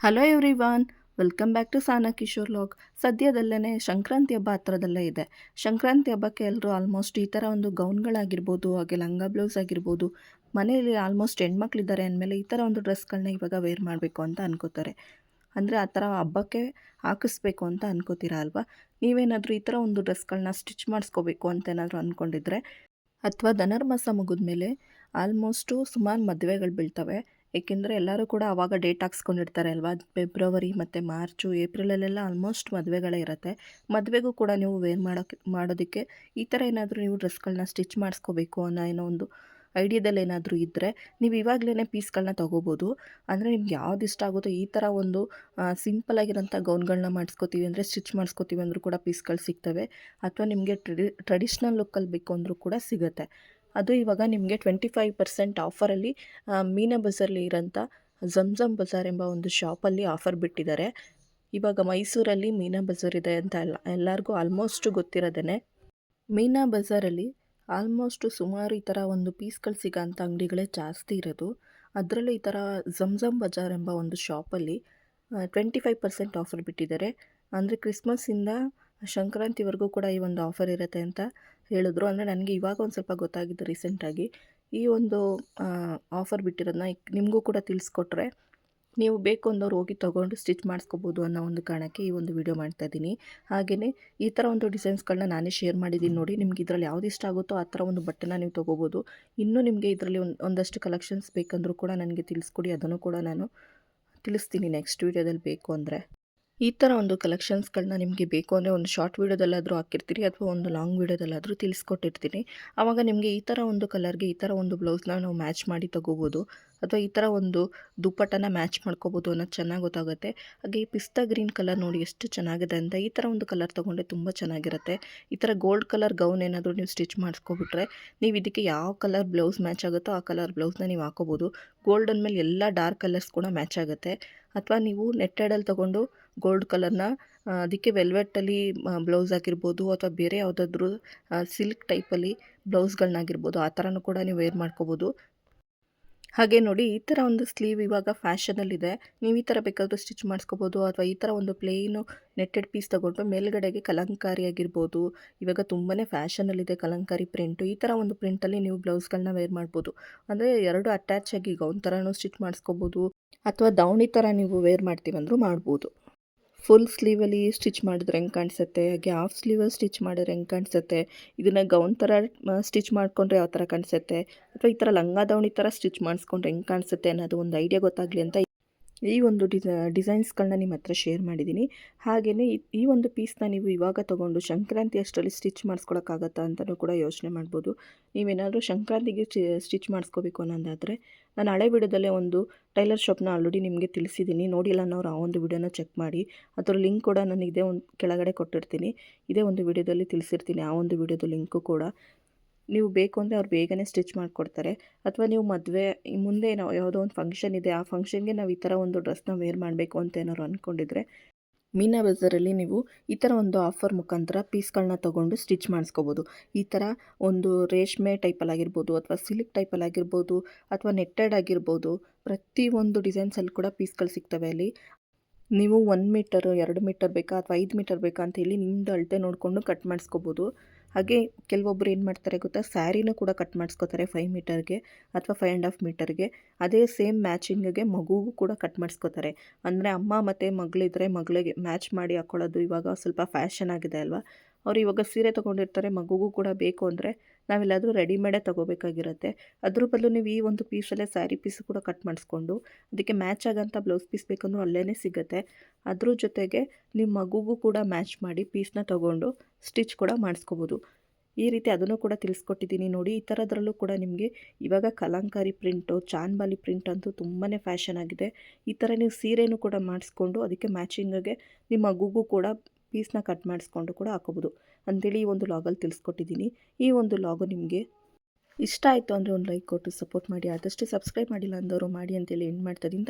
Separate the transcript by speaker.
Speaker 1: Hello everyone welcome back to Sana Kishore log ಸದ್ಯದಲ್ಲೇ ಸಂಕ್ರಾಂತಿ ಹಬ್ಬ ಹತ್ರದಲ್ಲೇ ಇದೆ. ಸಂಕ್ರಾಂತಿ ಹಬ್ಬಕ್ಕೆ ಎಲ್ಲರೂ ಆಲ್ಮೋಸ್ಟ್ ಈ ಥರ ಒಂದು ಗೌನ್ಗಳಾಗಿರ್ಬೋದು ಹಾಗೆ ಲಂಗ ಬ್ಲೌಸ್ ಆಗಿರ್ಬೋದು, ಮನೆಯಲ್ಲಿ ಆಲ್ಮೋಸ್ಟ್ ಹೆಣ್ಮಕ್ಳಿದ್ದಾರೆ ಅಂದಮೇಲೆ ಈ ಥರ ಒಂದು ಡ್ರೆಸ್ಗಳನ್ನ ಇವಾಗ ವೇರ್ ಮಾಡಬೇಕು ಅಂತ ಅನ್ಕೋತಾರೆ. ಅಂದರೆ ಆ ಥರ ಹಬ್ಬಕ್ಕೆ ಹಾಕಿಸ್ಬೇಕು ಅಂತ ಅನ್ಕೋತೀರಾ ಅಲ್ವಾ? ನೀವೇನಾದರೂ ಈ ಥರ ಒಂದು ಡ್ರೆಸ್ಗಳನ್ನ ಸ್ಟಿಚ್ ಮಾಡಿಸ್ಕೋಬೇಕು ಅಂತ ಏನಾದರೂ ಅಂದ್ಕೊಂಡಿದ್ರೆ ಅಥವಾ ಧನುರ್ಮಾಸ ಮುಗಿದ್ಮೇಲೆ ಆಲ್ಮೋಸ್ಟು ಸುಮಾರು ಮದುವೆಗಳು ಬೀಳ್ತವೆ. ಏಕೆಂದರೆ ಎಲ್ಲರೂ ಕೂಡ ಆವಾಗ ಡೇಟ್ ಹಾಕ್ಸ್ಕೊಂಡಿರ್ತಾರೆ ಅಲ್ವಾ? ಫೆಬ್ರವರಿ ಮತ್ತು ಮಾರ್ಚು, ಏಪ್ರಿಲಲ್ಲೆಲ್ಲ ಆಲ್ಮೋಸ್ಟ್ ಮದುವೆಗಳೇ ಇರುತ್ತೆ. ಮದುವೆಗೂ ಕೂಡ ನೀವು ವೇರ್ ಮಾಡೋಕ್ಕೆ ಮಾಡೋದಕ್ಕೆ ಈ ಥರ ಏನಾದರೂ ನೀವು ಡ್ರೆಸ್ಗಳನ್ನ ಸ್ಟಿಚ್ ಮಾಡಿಸ್ಕೋಬೇಕು ಅನ್ನೋ ಏನೋ ಒಂದು ಐಡಿಯಾದಲ್ಲಿ ಏನಾದರೂ ಇದ್ದರೆ ನೀವು ಇವಾಗಲೇ ಪೀಸ್ಗಳನ್ನ ತೊಗೋಬೋದು. ಅಂದರೆ ನಿಮ್ಗೆ ಯಾವ್ದು ಇಷ್ಟ ಆಗುತ್ತೋ ಈ ಥರ ಒಂದು ಸಿಂಪಲ್ ಆಗಿರೋಂಥ ಗೌನ್ಗಳನ್ನ ಮಾಡಿಸ್ಕೋತೀವಿ ಅಂದರೆ ಸ್ಟಿಚ್ ಮಾಡಿಸ್ಕೋತೀವಿ ಅಂದರೂ ಕೂಡ ಪೀಸ್ಗಳು ಸಿಗ್ತವೆ. ಅಥವಾ ನಿಮಗೆ ಟ್ರೆಡಿ ಟ್ರೆಡಿಷ್ನಲ್ ಲುಕ್ಕಲ್ಲಿ ಬೇಕು ಅಂದರೂ ಕೂಡ ಸಿಗುತ್ತೆ. ಅದು ಇವಾಗ ನಿಮಗೆ ಟ್ವೆಂಟಿ ಫೈವ್ ಪರ್ಸೆಂಟ್ ಆಫರಲ್ಲಿ ಮೀನಾ ಬಜಾರಲ್ಲಿ ಇರೋಂಥ ಝಮ್ ಬಜಾರ್ ಎಂಬ ಒಂದು ಶಾಪಲ್ಲಿ ಆಫರ್ ಬಿಟ್ಟಿದ್ದಾರೆ. ಇವಾಗ ಮೈಸೂರಲ್ಲಿ ಮೀನಾ ಬಜಾರ್ ಇದೆ ಅಂತ ಎಲ್ಲ, ಎಲ್ಲರಿಗೂ ಆಲ್ಮೋಸ್ಟು ಗೊತ್ತಿರೋದೇ ಮೀನಾ ಬಜಾರಲ್ಲಿ ಆಲ್ಮೋಸ್ಟು ಸುಮಾರು ಈ ಥರ ಒಂದು ಪೀಸ್ಗಳು ಸಿಗೋಂಥ ಅಂಗಡಿಗಳೇ ಜಾಸ್ತಿ ಇರೋದು. ಅದರಲ್ಲೂ ಈ ಥರ ಝಮ್ ಬಜಾರ್ ಎಂಬ ಒಂದು ಶಾಪಲ್ಲಿ ಟ್ವೆಂಟಿ ಫೈವ್ ಪರ್ಸೆಂಟ್ ಆಫರ್ ಬಿಟ್ಟಿದ್ದಾರೆ. ಅಂದರೆ ಕ್ರಿಸ್ಮಸ್ಸಿಂದ ಸಂಕ್ರಾಂತಿವರೆಗೂ ಕೂಡ ಈ ಒಂದು ಆಫರ್ ಇರುತ್ತೆ ಅಂತ ಹೇಳಿದ್ರು. ಅಂದರೆ ನನಗೆ ಇವಾಗ ಒಂದು ಸ್ವಲ್ಪ ಗೊತ್ತಾಗಿದ್ದು ರೀಸೆಂಟಾಗಿ ಈ ಒಂದು ಆಫರ್ ಬಿಟ್ಟಿರೋದನ್ನ ನಿಮಗೂ ಕೂಡ ತಿಳಿಸ್ಕೊಟ್ರೆ ನೀವು ಬೇಕು ಅಂದವ್ರು ಹೋಗಿ ತೊಗೊಂಡು ಸ್ಟಿಚ್ ಮಾಡಿಸ್ಕೋಬೋದು ಅನ್ನೋ ಒಂದು ಕಾರಣಕ್ಕೆ ಈ ಒಂದು ವಿಡಿಯೋ ಮಾಡ್ತಾಯಿದ್ದೀನಿ ಹಾಗೆಯೇ ಈ ಥರ ಒಂದು ಡಿಸೈನ್ಸ್ಗಳನ್ನ ನಾನೇ ಶೇರ್ ಮಾಡಿದ್ದೀನಿ ನೋಡಿ, ನಿಮ್ಗೆ ಇದರಲ್ಲಿ ಯಾವ್ದು ಇಷ್ಟ ಆಗುತ್ತೋ ಆ ಥರ ಒಂದು ಬಟ್ಟೆನ ನೀವು ತೊಗೋಬೋದು. ಇನ್ನೂ ನಿಮಗೆ ಇದರಲ್ಲಿ ಒಂದು, ಒಂದಷ್ಟು ಕಲೆಕ್ಷನ್ಸ್ ಬೇಕಂದರೂ ಕೂಡ ನನಗೆ ತಿಳಿಸ್ಕೊಡಿ, ಅದನ್ನು ಕೂಡ ನಾನು ತಿಳಿಸ್ತೀನಿ ನೆಕ್ಸ್ಟ್ ವೀಡಿಯೋದಲ್ಲಿ ಬೇಕು ಅಂದರೆ. ಈ ಥರ ಒಂದು ಕಲೆಕ್ಷನ್ಸ್ಗಳನ್ನ ನಿಮಗೆ ಬೇಕು ಅಂದರೆ ಒಂದು ಶಾರ್ಟ್ ವೀಡಿಯೋದಲ್ಲಾದರೂ ಹಾಕಿರ್ತೀರಿ ಅಥವಾ ಒಂದು ಲಾಂಗ್ ವೀಡಿಯೋದಲ್ಲಾದರೂ ತಿಳಿಸ್ಕೊಟ್ಟಿರ್ತೀನಿ. ಆವಾಗ ನಿಮಗೆ ಈ ಥರ ಒಂದು ಕಲರ್ಗೆ ಈ ಥರ ಒಂದು ಬ್ಲೌಸ್ನ ನಾವು ಮ್ಯಾಚ್ ಮಾಡಿ ತಗೋಬೋದು ಅಥವಾ ಈ ಥರ ಒಂದು ದುಪ್ಪಟ್ಟನ ಮ್ಯಾಚ್ ಮಾಡ್ಕೋಬೋದು ಅನ್ನೋದು ಚೆನ್ನಾಗಿ ಗೊತ್ತಾಗುತ್ತೆ. ಹಾಗೆ ಈ ಪಿಸ್ತಾ ಗ್ರೀನ್ ಕಲರ್ ನೋಡಿ ಎಷ್ಟು ಚೆನ್ನಾಗಿದೆ ಅಂತ ಈ ಥರ ಒಂದು ಕಲರ್ ತೊಗೊಂಡ್ರೆ ತುಂಬ ಚೆನ್ನಾಗಿರುತ್ತೆ. ಈ ಥರ ಗೋಲ್ಡ್ ಕಲರ್ ಗೌನ್ ಏನಾದರೂ ನೀವು ಸ್ಟಿಚ್ ಮಾಡಿಸ್ಕೊಬಿಟ್ರೆ ನೀವು ಇದಕ್ಕೆ ಯಾವ ಕಲರ್ ಬ್ಲೌಸ್ ಮ್ಯಾಚ್ ಆಗುತ್ತೋ ಆ ಕಲರ್ ಬ್ಲೌಸ್ನ ನೀವು ಹಾಕೋಬೋದು. ಗೋಲ್ಡ್ ಅಂದಮೇಲೆ ಎಲ್ಲ ಡಾರ್ಕ್ ಕಲರ್ಸ್ ಕೂಡ ಮ್ಯಾಚ್ ಆಗುತ್ತೆ. ಅಥವಾ ನೀವು ನೆಟ್ಟೆಡಲ್ಲಿ ತೊಗೊಂಡು ಗೋಲ್ಡ್ ಕಲರ್ನ ಅದಕ್ಕೆ ವೆಲ್ವೆಟ್ಟಲ್ಲಿ ಬ್ಲೌಸ್ ಆಗಿರ್ಬೋದು ಅಥವಾ ಬೇರೆ ಯಾವುದಾದ್ರೂ ಸಿಲ್ಕ್ ಟೈಪಲ್ಲಿ ಬ್ಲೌಸ್ಗಳನ್ನಾಗಿರ್ಬೋದು ಆ ಥರನೂ ಕೂಡ ನೀವು ವೇರ್ ಮಾಡ್ಕೋಬೋದು. ಹಾಗೆ ನೋಡಿ, ಈ ಥರ ಒಂದು ಸ್ಲೀವ್ ಇವಾಗ ಫ್ಯಾಷನಲ್ಲಿದೆ ನೀವು ಈ ಥರ ಬೇಕಾದರೂ ಸ್ಟಿಚ್ ಮಾಡಿಸ್ಕೋಬೋದು ಅಥವಾ ಈ ಥರ ಒಂದು ಪ್ಲೇನು ನೆಟ್ಟೆಡ್ ಪೀಸ್ ತೊಗೊಂಡು ಮೇಲ್ಗಡೆಗೆ ಕಲಂಕಾರಿ ಆಗಿರ್ಬೋದು. ಇವಾಗ ತುಂಬಾ ಫ್ಯಾಷನಲ್ಲಿದೆ ಕಲಂಕಾರಿ ಪ್ರಿಂಟು ಈ ಥರ ಒಂದು ಪ್ರಿಂಟಲ್ಲಿ ನೀವು ಬ್ಲೌಸ್ಗಳನ್ನ ವೇರ್ ಮಾಡ್ಬೋದು. ಅಂದರೆ ಎರಡು ಅಟ್ಯಾಚ್ ಆಗಿ ಗೌನ್ ಥರನೂ ಸ್ಟಿಚ್ ಮಾಡಿಸ್ಕೋಬೋದು ಅಥವಾ ದಾವಣಿ ಥರ ನೀವು ವೇರ್ ಮಾಡ್ತೀವಂದ್ರೂ ಮಾಡ್ಬೋದು. ಫುಲ್ ಸ್ಲೀವಲ್ಲಿ ಸ್ಟಿಚ್ ಮಾಡಿದ್ರೆ ಹೆಂಗೆ ಕಾಣಿಸುತ್ತೆ? ಹಾಗೆ ಹಾಫ್ ಸ್ಲೀವಲ್ಲಿ ಸ್ಟಿಚ್ ಮಾಡಿದ್ರೆ ಹೆಂಗೆ ಕಾಣಿಸುತ್ತೆ? ಇದನ್ನು ಗೌನ್ ಥರ ಸ್ಟಿಚ್ ಮಾಡಿಕೊಂಡ್ರೆ ಯಾವ ಥರ ಕಾಣಿಸುತ್ತೆ? ಅಥವಾ ಈ ಥರ ಲಂಗ ದಾವಣಿ ಥರ ಸ್ಟಿಚ್ ಮಾಡಿಸ್ಕೊಂಡ್ರೆ ಹೆಂಗೆ ಕಾಣಿಸುತ್ತೆ ಅನ್ನೋದು ಒಂದು ಐಡಿಯಾ ಗೊತ್ತಾಗಲಿ ಅಂತ ಈ ಒಂದು ಡಿಸ ಡಿಸೈನ್ಸ್ಗಳನ್ನ ನಿಮ್ಮ ಹತ್ರ ಶೇರ್ ಮಾಡಿದ್ದೀನಿ ಹಾಗೆಯೇ ಈ ಒಂದು ಪೀಸ್ನ ನೀವು ಇವಾಗ ತೊಗೊಂಡು ಸಂಕ್ರಾಂತಿ ಅಷ್ಟರಲ್ಲಿ ಸ್ಟಿಚ್ ಮಾಡಿಸ್ಕೊಳಕ್ಕಾಗತ್ತಾ ಅಂತಲೂ ಕೂಡ ಯೋಚನೆ ಮಾಡ್ಬೋದು. ನೀವೇನಾದರೂ ಸಂಕ್ರಾಂತಿಗೆ ಸ್ಟಿಚ್ ಮಾಡಿಸ್ಕೋಬೇಕು ಅನ್ನೋದಾದರೆ ನಾನು ಹಳೆ ವಿಡಿಯೋದಲ್ಲೇ ಒಂದು ಟೈಲರ್ ಶಾಪ್ನ ಆಲ್ರೆಡಿ ನಿಮಗೆ ತಿಳಿಸಿದ್ದೀನಿ ನೋಡಿಲ್ಲ ಅನ್ನೋರು ಆ ಒಂದು ವಿಡಿಯೋನ ಚೆಕ್ ಮಾಡಿ. ಅದರ ಲಿಂಕ್ ಕೂಡ ನಾನು ಇದೇ ಒಂದು ಕೆಳಗಡೆ ಕೊಟ್ಟಿರ್ತೀನಿ. ಇದೇ ಒಂದು ವಿಡಿಯೋದಲ್ಲಿ ತಿಳಿಸಿರ್ತೀನಿ ಆ ಒಂದು ವಿಡಿಯೋದ ಲಿಂಕು ಕೂಡ. ನೀವು ಬೇಕು ಅಂದರೆ ಅವ್ರು ಬೇಗನೆ ಸ್ಟಿಚ್ ಮಾಡಿಕೊಡ್ತಾರೆ. ಅಥವಾ ನೀವು ಮದುವೆ ಮುಂದೆ ನಾವು ಯಾವುದೋ ಒಂದು ಫಂಕ್ಷನ್ ಇದೆ, ಆ ಫಂಕ್ಷನ್ಗೆ ನಾವು ಈ ಥರ ಒಂದು ಡ್ರೆಸ್ನ ವೇರ್ ಮಾಡಬೇಕು ಅಂತ ಏನಾದ್ರು ಅಂದ್ಕೊಂಡಿದ್ರೆ ಮೀನಾ ಬಜಾರಲ್ಲಿ ನೀವು ಈ ಥರ ಒಂದು ಆಫರ್ ಮುಖಾಂತರ ಪೀಸ್ಗಳನ್ನ ತೊಗೊಂಡು ಸ್ಟಿಚ್ ಮಾಡಿಸ್ಕೋಬೋದು. ಈ ಥರ ಒಂದು ರೇಷ್ಮೆ ಟೈಪಲ್ಲಿ ಆಗಿರ್ಬೋದು, ಅಥವಾ ಸಿಲ್ಕ್ ಟೈಪಲ್ಲಿ ಆಗಿರ್ಬೋದು, ಅಥವಾ ನೆಟ್ಟೆಡ್ ಆಗಿರ್ಬೋದು, ಪ್ರತಿ ಒಂದು ಡಿಸೈನ್ಸಲ್ಲಿ ಕೂಡ ಪೀಸ್ಗಳು ಸಿಗ್ತವೆ ಅಲ್ಲಿ. ನೀವು ಒನ್ ಮೀಟರ್ ಎರಡು ಮೀಟರ್ ಬೇಕಾ, ಅಥವಾ ಐದು ಮೀಟರ್ ಬೇಕಾ ಅಂತ ಹೇಳಿ ನಿಮ್ಮದು ಅಳತೆ ನೋಡಿಕೊಂಡು ಕಟ್ ಮಾಡಿಸ್ಕೋಬೋದು. ಹಾಗೆ ಕೆಲವೊಬ್ಬರು ಏನು ಮಾಡ್ತಾರೆ ಗೊತ್ತಾ? ಸ್ಯಾರಿನೂ ಕೂಡ ಕಟ್ ಮಾಡಿಸ್ಕೋತಾರೆ ಫೈವ್ ಮೀಟರ್ಗೆ ಅಥವಾ ಫೈವ್ ಆ್ಯಂಡ್ ಹಾಫ್ ಮೀಟರ್ಗೆ ಅದೇ ಸೇಮ್ ಮ್ಯಾಚಿಂಗಿಗೆ ಮಗುಗೂ ಕೂಡ ಕಟ್ ಮಾಡಿಸ್ಕೋತಾರೆ. ಅಂದರೆ ಅಮ್ಮ ಮತ್ತು ಮಗಳಿದ್ರೆ ಮಗಳಿಗೆ ಮ್ಯಾಚ್ ಮಾಡಿ ಹಾಕ್ಕೊಳ್ಳೋದು ಇವಾಗ ಸ್ವಲ್ಪ ಫ್ಯಾಷನ್ ಆಗಿದೆ ಅಲ್ವಾ? ಅವರು ಇವಾಗ ಸೀರೆ ತೊಗೊಂಡಿರ್ತಾರೆ ಮಗುಗೂ ಕೂಡ ಬೇಕು ಅಂದರೆ ನಾವೆಲ್ಲಾದರೂ ರೆಡಿಮೇಡೇ ತೊಗೋಬೇಕಾಗಿರುತ್ತೆ. ಅದ್ರ ಬದಲು ನೀವು ಈ ಒಂದು ಪೀಸಲ್ಲೇ ಸ್ಯಾರಿ ಪೀಸ್ ಕೂಡ ಕಟ್ ಮಾಡಿಸ್ಕೊಂಡು, ಅದಕ್ಕೆ ಮ್ಯಾಚ್ ಆಗೋಂಥ ಬ್ಲೌಸ್ ಪೀಸ್ ಬೇಕಂದ್ರೂ ಅಲ್ಲೇ ಸಿಗುತ್ತೆ. ಅದ್ರ ಜೊತೆಗೆ ನಿಮ್ಮ ಮಗುಗೂ ಕೂಡ ಮ್ಯಾಚ್ ಮಾಡಿ ಪೀಸ್ನ ತೊಗೊಂಡು ಸ್ಟಿಚ್ ಕೂಡ ಮಾಡಿಸ್ಕೋಬೋದು. ಈ ರೀತಿ ಅದನ್ನು ಕೂಡ ತಿಳಿಸ್ಕೊಟ್ಟಿದ್ದೀನಿ ನೋಡಿ. ಈ ಥರದ್ರಲ್ಲೂ ಕೂಡ ನಿಮಗೆ ಇವಾಗ ಕಲಂಕಾರಿ ಪ್ರಿಂಟು, ಚಾನ್ಬಾಲಿ ಪ್ರಿಂಟ್ ಅಂತೂ ತುಂಬಾ ಫ್ಯಾಷನ್ ಆಗಿದೆ. ಈ ಥರ ನೀವು ಸೀರೆನೂ ಕೂಡ ಮಾಡಿಸ್ಕೊಂಡು, ಅದಕ್ಕೆ ಮ್ಯಾಚಿಂಗಾಗೆ ನಿಮ್ಮ ಮಗುಗೂ ಕೂಡ ಪೀಸ್ನ ಕಟ್ ಮಾಡಿಸ್ಕೊಂಡು ಕೂಡ ಹಾಕೋಬೋದು ಅಂಥೇಳಿ ಈ ಒಂದು ಲಾಗಲ್ಲಿ ತಿಳಿಸ್ಕೊಟ್ಟಿದ್ದೀನಿ. ಈ ಒಂದು ಲಾಗು ನಿಮಗೆ ಇಷ್ಟ ಆಯಿತು ಅಂದರೆ ಒಂದು ಲೈಕ್ ಕೊಟ್ಟು ಸಪೋರ್ಟ್ ಮಾಡಿ. ಆದಷ್ಟು ಸಬ್ಸ್ಕ್ರೈಬ್ ಮಾಡಿಲ್ಲ ಅಂದವರು ಮಾಡಿ ಅಂತೇಳಿ ಎಂಡ್ ಮಾಡ್ತಾ ಇದ್ದೀನಿ.